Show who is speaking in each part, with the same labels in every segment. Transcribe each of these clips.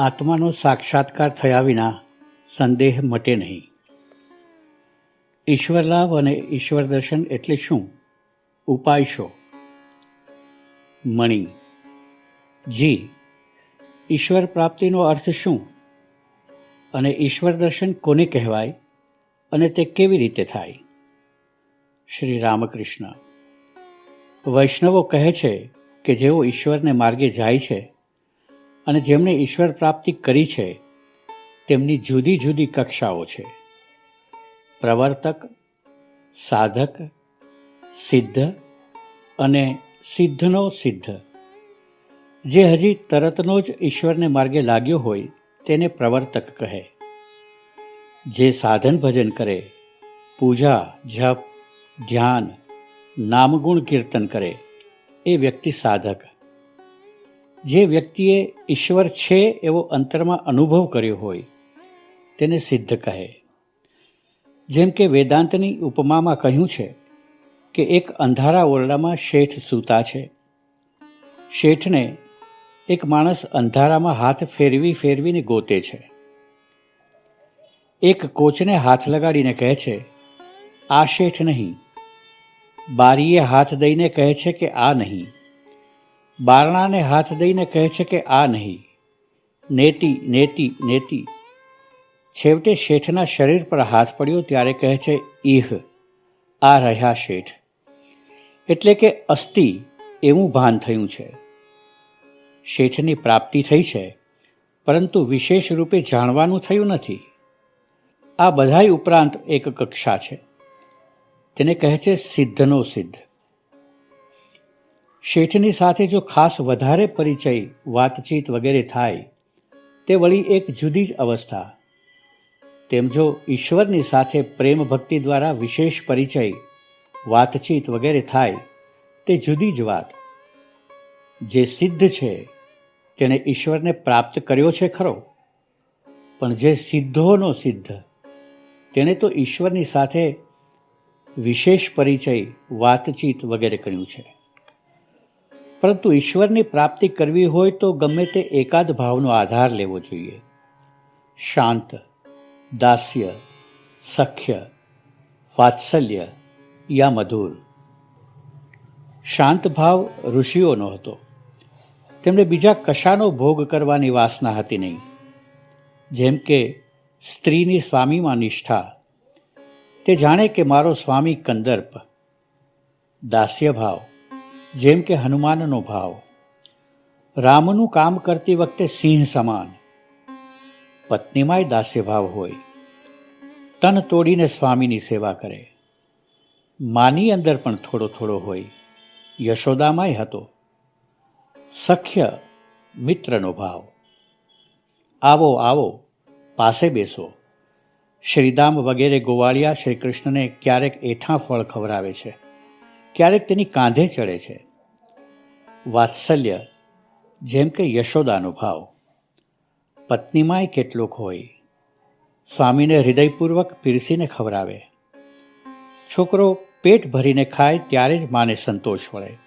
Speaker 1: આત્માનો સાક્ષાત્કાર થયા વિના સંદેહ મટે નહીં. ઈશ્વર લાભ અને ઈશ્વર દર્શન એટલે શું? ઉપાય શો. મણી. જી, ઈશ્વર પ્રાપ્તિનો અર્થ શું? અને ઈશ્વર દર્શન કોને કહેવાય? અને તે કેવી રીતે થાય? શ્રી રામકૃષ્ણ. વૈષ્ણવો કહે છે કે જેઓ ઈશ્વરને માર્ગે જાય છે અને જેમણે ઈશ્વર પ્રાપ્તિ કરી છે, તેમની જુદી જુદી કક્ષાઓ છે. પ્રવર્તક, સાધક, સિદ્ધ અને સિદ્ધનો સિદ્ધ. જે હજી તરતનો જ ઈશ્વરને માર્ગે લાગ્યો હોય, તેને પ્રવર્તક કહે. જે સાધન ભજન કરે, પૂજા, જપ, ધ્યાન, નામગુણ કીર્તન કરે, એ વ્યક્તિ સાધક. જે વ્યક્તિએ ઈશ્વર છે એવો અંતરમાં અનુભવ કર્યો હોય, તેને સિદ્ધ કહે. જેમ કે વેદાંતની ઉપમામાં કહ્યું છે કે એક અંધારા ઓરડામાં શેઠ સૂતા છે. શેઠને એક માણસ અંધારામાં હાથ ફેરવી ફેરવીને ગોતે છે. એક કોચને હાથ લગાડીને કહે છે, આ શેઠ નહીં. બારીએ હાથ દઈને કહે છે કે, આ નહીં. બારણાને હાથ દઈને કહે છે કે આ નહીં. નેતી નેતી નેતી. છેવટે શેઠના શરીર પર હાથ પડ્યો ત્યારે કહે છે, ઈહ, આ રહ્યા શેઠ. એટલે કે અસ્થિ એવું ભાન થયું છે. શેઠની પ્રાપ્તિ થઈ છે, પરંતુ વિશેષ રૂપે જાણવાનું થયું નથી. આ બધાય ઉપરાંત એક કક્ષા છે. તેને કહે છે સિદ્ધનો સિદ્ધ. શેઠની સાથે જો ખાસ વધારે પરિચય, વાતચીત વગેરે થાય, તે વળી એક જુદી જ અવસ્થા. તેમ જો ઈશ્વરની સાથે પ્રેમ ભક્તિ દ્વારા વિશેષ પરિચય, વાતચીત વગેરે થાય, તે જુદી જ વાત. જે સિદ્ધ છે તેણે ઈશ્વરને પ્રાપ્ત કર્યો છે ખરો? પણ જે સિદ્ધોનો સિદ્ધ તેણે તો ઈશ્વરની સાથે વિશેષ પરિચય, વાતચીત વગેરે કર્યું છે. પરંતુ ઈશ્વરની પ્રાપ્તિ કરવી હોય તો ગમે તે એકાદ ભાવનો આધાર લેવો જોઈએ. શાંત, દાસ્ય, સખ્ય, વાત્સલ્ય યા મધુર. શાંત ભાવ ઋષિઓનો હતો. તેમણે બીજા કશાનો ભોગ કરવાની વાસના હતી નહીં. જેમ કે સ્ત્રીની સ્વામીમાં નિષ્ઠા. તે જાણે કે મારો સ્વામી કંદર્પ. દાસ્ય ભાવ. જેમ કે હનુમાનનો ભાવ. રામનું કામ કરતી વખતે સિંહ સમાન. પત્નીમાંય દાસ્ય ભાવ હોય. તન તોડીને સ્વામીની સેવા કરે. માની અંદર પણ થોડો થોડો હોય. યશોદામાંય હતો. સખ્ય, મિત્રનો ભાવ. આવો આવો, પાસે બેસો. શ્રીધામ વગેરે ગોવાળિયા શ્રી કૃષ્ણને ક્યારેક એઠા ફળ ખવડાવે છે. ક્યારેક તેની કાંધે ચડે છે. વાત્સલ્ય, જેમ કે યશોદાનો ભાવ. પત્નીમાંય કેટલોક હોય. સ્વામીને હૃદયપૂર્વક પીરસીને ખવડાવે. છોકરો પેટ ભરીને ખાય ત્યારે જ માને સંતોષ વળે.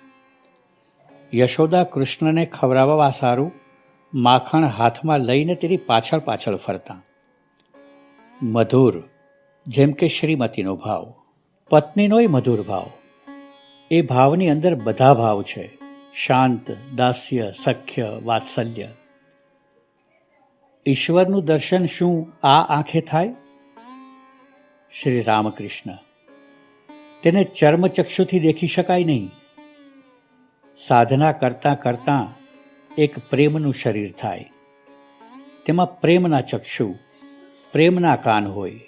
Speaker 1: યશોદા કૃષ્ણને ખવડાવવા સારું, માખણ હાથમાં લઈને તેની પાછળ પાછળ ફરતા. મધુર, જેમ કે શ્રીમતીનો ભાવ. પત્નીનોય મધુર ભાવ. એ ભાવની અંદર બધા ભાવ છે. શાંત, દાસ્ય, સખ્ય, વાત્સલ્ય. ઈશ્વરનું દર્શન શું આ આંખે થાય? શ્રી રામકૃષ્ણ. તેને ચર્મચક્ષુથી દેખી શકાય નહીં. સાધના કરતાં કરતાં એક પ્રેમનું શરીર થાય. તેમાં પ્રેમના ચક્ષુ, પ્રેમના કાન હોય.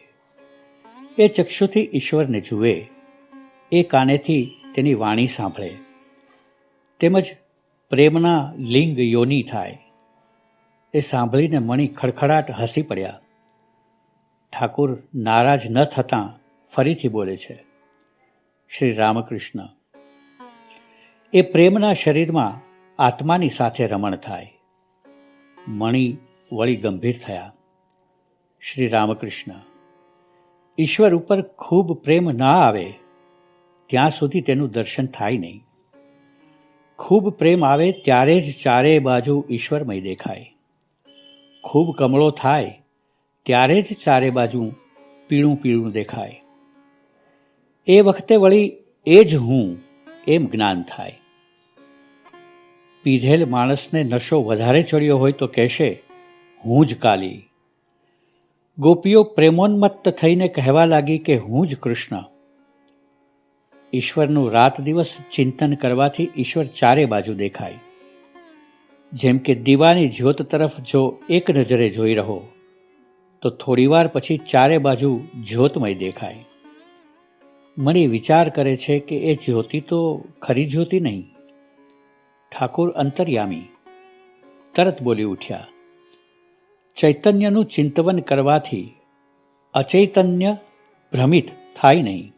Speaker 1: એ ચક્ષુથી ઈશ્વરને જુએ. એ કાનેથી તેની વાણી સાંભળે. તેમજ પ્રેમના લિંગ યોની થાય. એ સાંભળીને મણી ખડખડાટ હસી પડ્યા. ઠાકુર નારાજ ન થતાં ફરીથી બોલે છે, શ્રી રામકૃષ્ણ, એ પ્રેમના શરીરમાં આત્માની સાથે રમણ થાય. મણી વળી ગંભીર થયા. શ્રી રામકૃષ્ણ, ઈશ્વર ઉપર ખૂબ પ્રેમ ના આવે. ત્યાં સુધી તેનું દર્શન થાય નહીં. ખૂબ પ્રેમ આવે ત્યારે જ ચારે બાજુ ઈશ્વરમય દેખાય. ખૂબ કમળો થાય ત્યારે જ ચારે બાજુ પીળું પીળું દેખાય. એ વખતે વળી એ જ હું એમ જ્ઞાન થાય. પીધેલ માણસને નશો વધારે ચડ્યો હોય તો કહેશે, હું જ કાલી. ગોપીઓ પ્રેમોન્મત્ત થઈને કહેવા લાગી કે, હું જ કૃષ્ણ. ઈશ્વરનું રાત દિવસ ચિંતન કરવાથી ઈશ્વર ચારે બાજુ દેખાય. જેમ કે દીવાની જ્યોત તરફ જો એક નજરે જોઈ રહો, તો થોડીવાર પછી ચારે બાજુ જ્યોતમય દેખાય. મને વિચાર કરે છે કે એ જ્યોતિ તો ખરી જ્યોતિ નહીં. ઠાકુર અંતર્યામી, તરત બોલી ઉઠ્યા, ચૈતન્યનું ચિંતવન કરવાથી અચૈતન્ય ભ્રમિત થાય નહીં.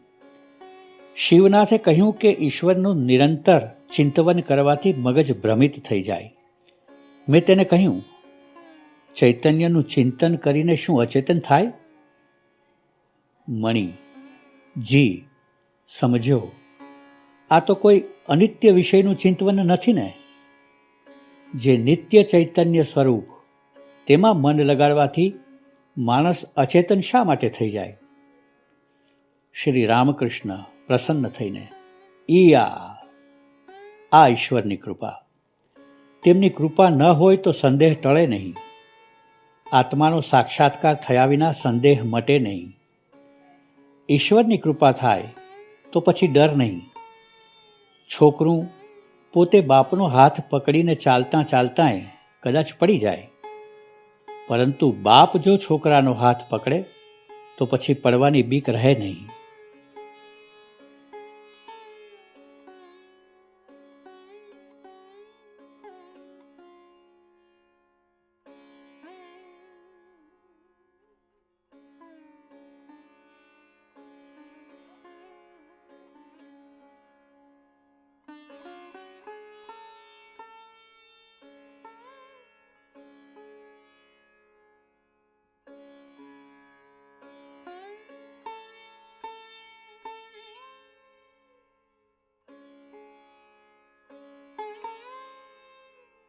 Speaker 1: શિવનાથે કહ્યું કે ઈશ્વરનું નિરંતર ચિંતવન કરવાથી મગજ ભ્રમિત થઈ જાય. મેં તેને કહ્યું, ચૈતન્યનું ચિંતન કરીને શું અચેતન થાય? મણી, જી, સમજો. આ તો કોઈ અનિત્ય વિષયનું ચિંતવન નથી ને. જે નિત્ય ચૈતન્ય સ્વરૂપ, તેમાં મન લગાડવાથી માણસ અચેતન શા માટે થઈ જાય? શ્રી રામકૃષ્ણ પ્રસન્ન થઈને, ઈયા, આ ઈશ્વરની કૃપા. તેમની કૃપા ન હોય તો સંદેહ ટળે નહીં. આત્માનો સાક્ષાત્કાર થયા વિના સંદેહ મટે નહીં. ઈશ્વરની કૃપા થાય તો પછી ડર નહીં. છોકરું પોતે બાપનો હાથ પકડીને ચાલતા ચાલતાંય કદાચ પડી જાય. પરંતુ બાપ જો છોકરાનો હાથ પકડે તો પછી પડવાની બીક રહે નહીં.